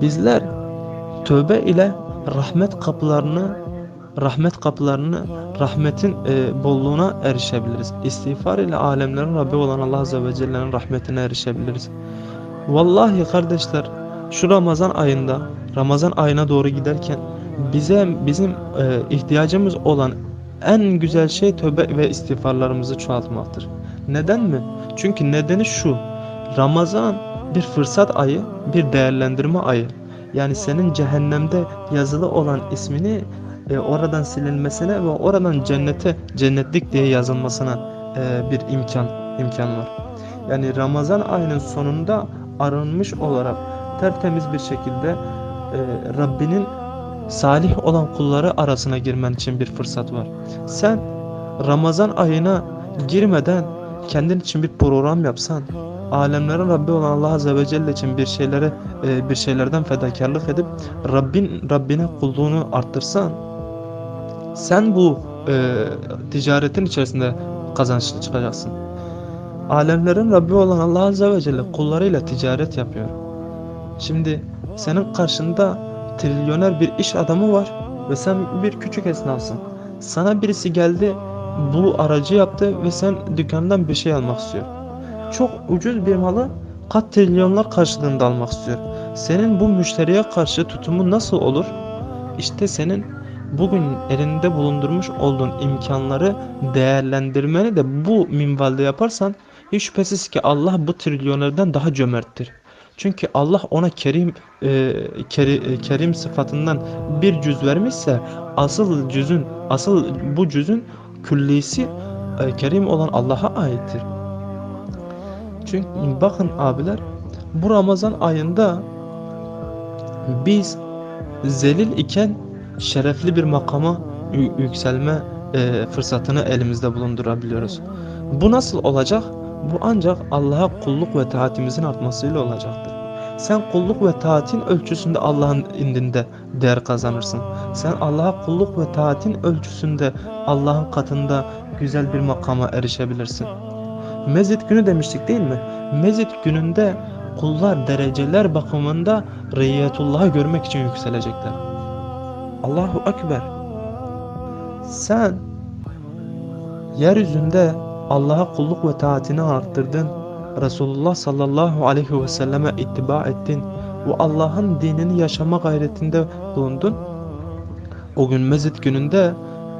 Bizler tövbe ile rahmet kapılarını rahmet kapılarını rahmetin e, bolluğuna erişebiliriz. İstiğfar ile alemlerin Rabbi olan Allah Azze ve Celle'nin rahmetine erişebiliriz. Vallahi kardeşler şu Ramazan ayında Ramazan ayına doğru giderken bize bizim e, ihtiyacımız olan en güzel şey tövbe ve istiğfarlarımızı çoğaltmaktır. Neden mi? Çünkü nedeni şu. Ramazan bir fırsat ayı, bir değerlendirme ayı. Yani senin cehennemde yazılı olan ismini e, oradan silinmesine ve oradan cennete, cennetlik diye yazılmasına e, bir imkan imkan var. Yani Ramazan ayının sonunda arınmış olarak tertemiz bir şekilde e, Rabbinin salih olan kulları arasına girmen için bir fırsat var. Sen Ramazan ayına girmeden kendin için bir program yapsan, alemlerin Rabbi olan Allah Azze ve Celle için bir şeylere e, bir şeylerden fedakarlık edip Rabbin Rabbine kulluğunu arttırsan, sen bu e, ticaretin içerisinde kazançlı çıkacaksın. Alemlerin Rabbi olan Allah Azze ve Celle kullarıyla ticaret yapıyor. Şimdi senin karşında trilyoner bir iş adamı var ve sen bir küçük esnafsın. Sana birisi geldi bu aracı yaptı ve sen dükkandan bir şey almak istiyor. Çok ucuz bir malı kat trilyonlar karşılığında almak istiyor. Senin bu müşteriye karşı tutumu nasıl olur? İşte senin bugün elinde bulundurmuş olduğun imkanları değerlendirmeni de bu minvalde yaparsan hiç şüphesiz ki Allah bu trilyonerden daha cömerttir. Çünkü Allah ona kerim e, keri, e, kerim sıfatından bir cüz vermişse asıl cüzün asıl bu cüzün küllisi e, kerim olan Allah'a aittir. Çünkü bakın abiler bu Ramazan ayında biz zelil iken şerefli bir makama yükselme e, fırsatını elimizde bulundurabiliyoruz. Bu nasıl olacak? Bu ancak Allah'a kulluk ve taatimizin artmasıyla olacaktır. Sen kulluk ve taatin ölçüsünde Allah'ın indinde değer kazanırsın. Sen Allah'a kulluk ve taatin ölçüsünde Allah'ın katında güzel bir makama erişebilirsin. Mezit günü demiştik değil mi? Mezit gününde kullar dereceler bakımında Reyyetullah'ı görmek için yükselecekler. Allahu Ekber. Sen yeryüzünde Allah'a kulluk ve taatini arttırdın. Resulullah sallallahu aleyhi ve selleme ittiba ettin ve Allah'ın dinini yaşama gayretinde bulundun. O gün mezit gününde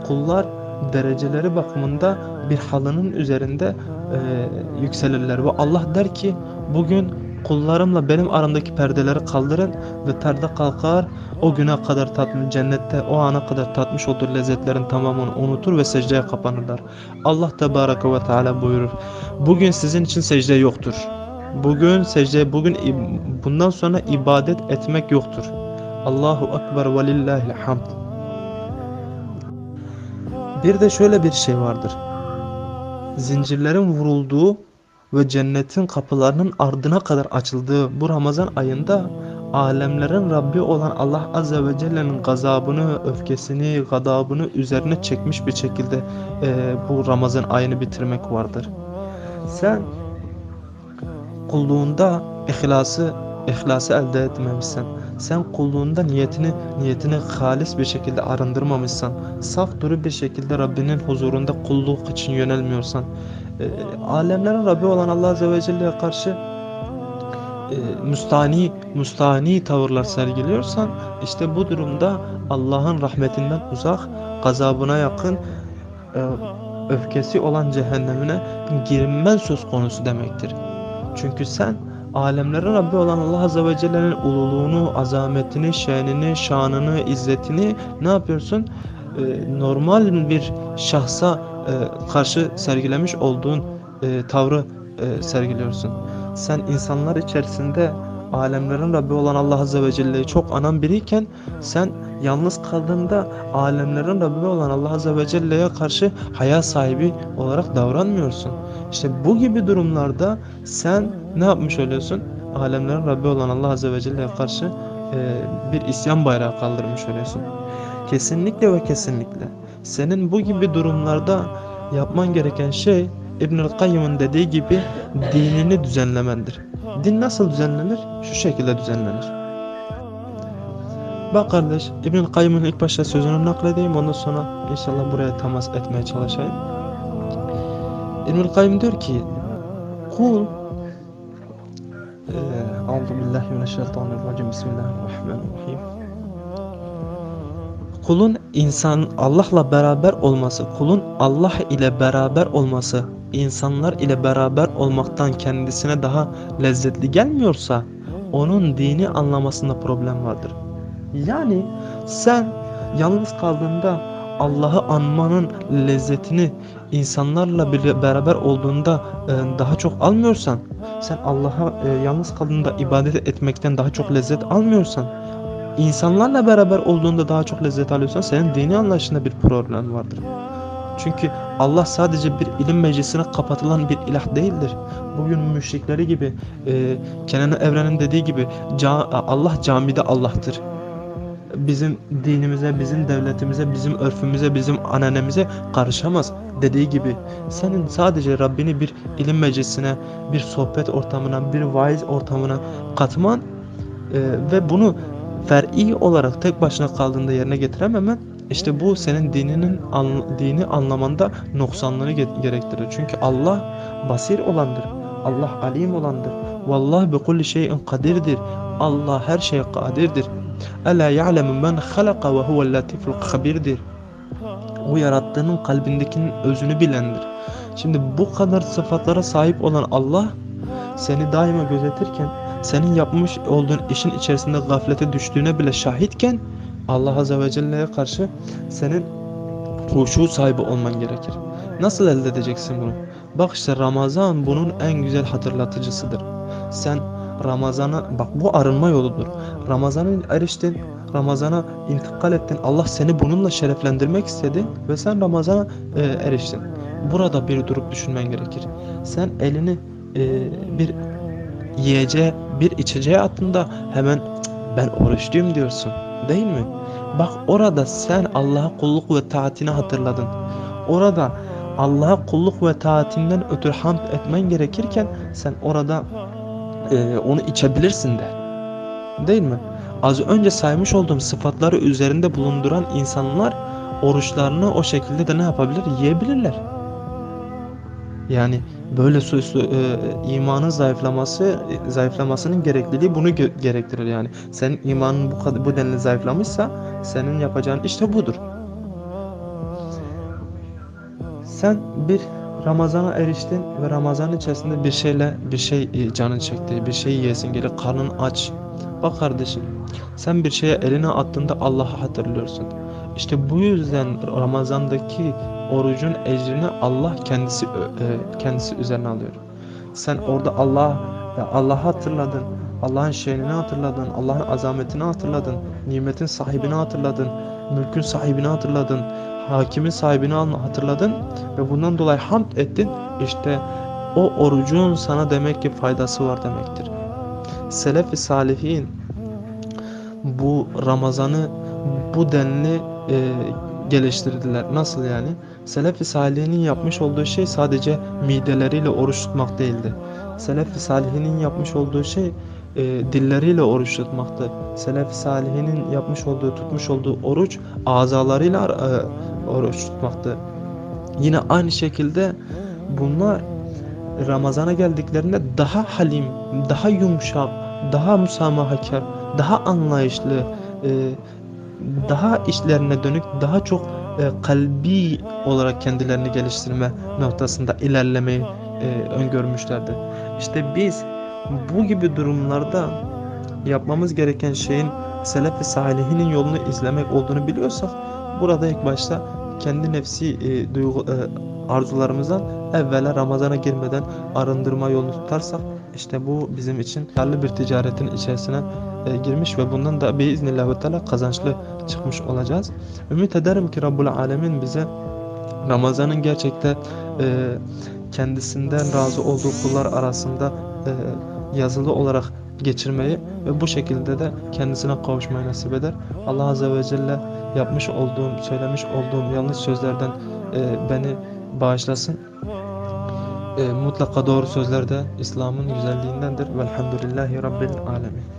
kullar dereceleri bakımında bir halının üzerinde e, yükselirler ve Allah der ki bugün kullarımla benim aramdaki perdeleri kaldırın ve perde kalkar o güne kadar tatmış cennette o ana kadar tatmış olduğu lezzetlerin tamamını unutur ve secdeye kapanırlar. Allah Tebaraka ve Teala buyurur. Bugün sizin için secde yoktur. Bugün secde bugün bundan sonra ibadet etmek yoktur. Allahu Ekber ve lillahil hamd. Bir de şöyle bir şey vardır. Zincirlerin vurulduğu ve cennetin kapılarının ardına kadar açıldığı bu Ramazan ayında alemlerin Rabbi olan Allah Azze ve Celle'nin gazabını, öfkesini, gadabını üzerine çekmiş bir şekilde e, bu Ramazan ayını bitirmek vardır. Sen kulluğunda ihlası ihlası elde etmemişsen, sen kulluğunda niyetini niyetini halis bir şekilde arındırmamışsan, saf duru bir şekilde Rabbinin huzurunda kulluk için yönelmiyorsan, e, alemlerin Rabbi olan Allah Azze ve Celle'ye karşı e, müstani müstani tavırlar sergiliyorsan işte bu durumda Allah'ın rahmetinden uzak, gazabına yakın, e, öfkesi olan cehennemine girmen söz konusu demektir. Çünkü sen alemlerin Rabbi olan Allah Azze ve Celle'nin ululuğunu, azametini, şenini, şanını, izzetini ne yapıyorsun? Ee, normal bir şahsa e, karşı sergilemiş olduğun e, tavrı e, sergiliyorsun. Sen insanlar içerisinde alemlerin Rabbi olan Allah Azze ve Celle'yi çok anan biriyken sen yalnız kaldığında alemlerin Rabbi olan Allah Azze ve Celle'ye karşı haya sahibi olarak davranmıyorsun. İşte bu gibi durumlarda sen ne yapmış oluyorsun? Alemlerin Rabbi olan Allah Azze ve Celle'ye karşı e, bir isyan bayrağı kaldırmış oluyorsun. Kesinlikle ve kesinlikle senin bu gibi durumlarda yapman gereken şey İbnül Kayyım'ın dediği gibi dinini düzenlemendir. Din nasıl düzenlenir? Şu şekilde düzenlenir. Bak kardeş İbnül Kayyım'ın ilk başta sözünü nakledeyim ondan sonra inşallah buraya temas etmeye çalışayım. İbnül Kayyım diyor ki kul Euzu billahi mineşşeytanirracim Bismillahirrahmanirrahim Kulun insan Allah'la beraber olması, kulun Allah ile beraber olması, insanlar ile beraber olmaktan kendisine daha lezzetli gelmiyorsa onun dini anlamasında problem vardır. Yani sen yalnız kaldığında Allah'ı anmanın lezzetini insanlarla bir beraber olduğunda e, daha çok almıyorsan, sen Allah'a e, yalnız kaldığında ibadet etmekten daha çok lezzet almıyorsan, insanlarla beraber olduğunda daha çok lezzet alıyorsan senin dini anlayışında bir problem vardır. Çünkü Allah sadece bir ilim meclisine kapatılan bir ilah değildir. Bugün müşrikleri gibi, e, Kenan Evren'in dediği gibi Allah camide Allah'tır bizim dinimize, bizim devletimize, bizim örfümüze, bizim ananemize karışamaz dediği gibi senin sadece Rabbini bir ilim meclisine, bir sohbet ortamına, bir vaiz ortamına katman e, ve bunu fer'i olarak tek başına kaldığında yerine getirememen işte bu senin dininin dini anlamanda noksanlığını gerektirir. Çünkü Allah basir olandır. Allah alim olandır. Vallahi bi kulli şeyin kadirdir. Allah her şeye kadirdir. Ela ya'lemu men halaka ve huvel latiful habirdir. O yarattığının kalbindekinin özünü bilendir. Şimdi bu kadar sıfatlara sahip olan Allah seni daima gözetirken senin yapmış olduğun işin içerisinde gaflete düştüğüne bile şahitken Allah Azze ve Celle'ye karşı senin huşu sahibi olman gerekir. Nasıl elde edeceksin bunu? Bak işte Ramazan bunun en güzel hatırlatıcısıdır. Sen Ramazana bak bu arınma yoludur. Ramazan'a eriştin. Ramazana intikal ettin. Allah seni bununla şereflendirmek istedi ve sen Ramazana e, eriştin. Burada bir durup düşünmen gerekir. Sen elini e, bir yiyeceğe, bir içeceğe attığında hemen ben oruçluyum diyorsun. Değil mi? Bak orada sen Allah'a kulluk ve taatini hatırladın. Orada Allah'a kulluk ve taatinden ötürü hamd etmen gerekirken sen orada e, onu içebilirsin de. Değil mi? Az önce saymış olduğum sıfatları üzerinde bulunduran insanlar oruçlarını o şekilde de ne yapabilir? Yiyebilirler. Yani böyle su, e, imanın zayıflaması zayıflamasının gerekliliği bunu ge gerektirir yani. Senin imanın bu kadar bu denli zayıflamışsa senin yapacağın işte budur. Sen bir Ramazana eriştin ve Ramazan içerisinde bir şeyle bir şey e, canın çekti, bir şey yiyesin gelir, karnın aç. Bak kardeşim, sen bir şeye eline attığında Allah'ı hatırlıyorsun. İşte bu yüzden Ramazan'daki orucun ecrini Allah kendisi e, kendisi üzerine alıyor. Sen orada Allah Allah'ı hatırladın, Allah'ın şeyini hatırladın, Allah'ın azametini hatırladın, nimetin sahibini hatırladın, mülkün sahibini hatırladın, hakimin sahibini hatırladın ve bundan dolayı hamd ettin. İşte o orucun sana demek ki faydası var demektir. Selef-i Salihin bu Ramazan'ı bu denli e, geliştirdiler. Nasıl yani? Selef-i Salihinin yapmış olduğu şey sadece mideleriyle oruç tutmak değildi. Selef-i Salihinin yapmış olduğu şey e, dilleriyle oruç tutmaktı. Selef-i Salihinin yapmış olduğu, tutmuş olduğu oruç azalarıyla e, oruç tutmaktı. Yine aynı şekilde bunlar Ramazana geldiklerinde daha halim, daha yumuşak, daha müsamahakar, daha anlayışlı, e, daha işlerine dönük, daha çok e, kalbi olarak kendilerini geliştirme noktasında ilerlemeyi e, öngörmüşlerdi. İşte biz bu gibi durumlarda yapmamız gereken şeyin selef ve salihinin yolunu izlemek olduğunu biliyorsak burada ilk başta kendi nefsi e, duygu, e, arzularımızdan evvela Ramazan'a girmeden arındırma yolunu tutarsak işte bu bizim için karlı bir ticaretin içerisine e, girmiş ve bundan da biiznillahü teala kazançlı çıkmış olacağız. Ümit ederim ki Rabbul Alemin bize Ramazan'ın gerçekte e, kendisinden razı olduğu kullar arasında e, yazılı olarak geçirmeyi ve bu şekilde de kendisine kavuşmayı nasip eder. Allah Azze ve Celle yapmış olduğum, söylemiş olduğum yanlış sözlerden e, beni bağışlasın. E, mutlaka doğru sözler de İslam'ın güzelliğindendir. Velhamdülillahi Rabbil Alemin.